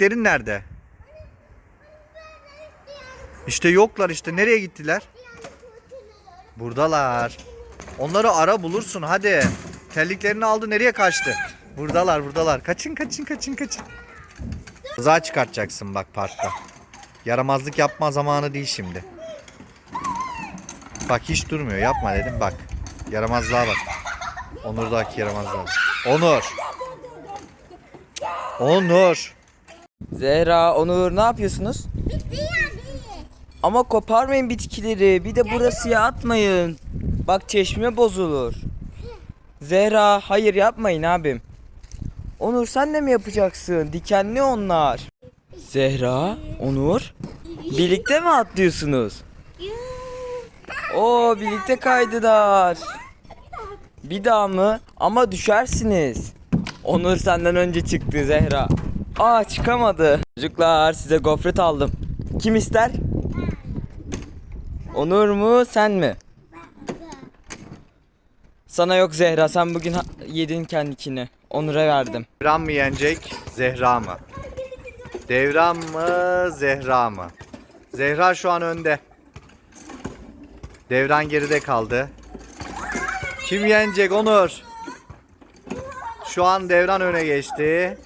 Terliklerin nerede? İşte yoklar işte. Nereye gittiler? Buradalar. Onları ara bulursun hadi. Terliklerini aldı nereye kaçtı? Buradalar buradalar. Kaçın kaçın kaçın kaçın. Rıza çıkartacaksın bak parkta. Yaramazlık yapma zamanı değil şimdi. Bak hiç durmuyor yapma dedim bak. Yaramazlığa bak. Onur'daki yaramazlığa bak. Onur. Onur. Zehra, Onur ne yapıyorsunuz? Ama koparmayın bitkileri. Bir de burasıya atmayın. Bak çeşme bozulur. Zehra, hayır yapmayın abim. Onur sen de mi yapacaksın? Dikenli onlar. Zehra, Onur. Birlikte mi atlıyorsunuz? Oo birlikte kaydılar. Bir daha mı? Ama düşersiniz. Onur senden önce çıktı Zehra. Aa çıkamadı. Çocuklar size gofret aldım. Kim ister? Onur mu sen mi? Sana yok Zehra sen bugün yedin kendikini. Onur'a verdim. Devran mı yenecek, Zehra mı? Devran mı, Zehra mı? Zehra şu an önde. Devran geride kaldı. Kim yenecek Onur? Şu an Devran öne geçti.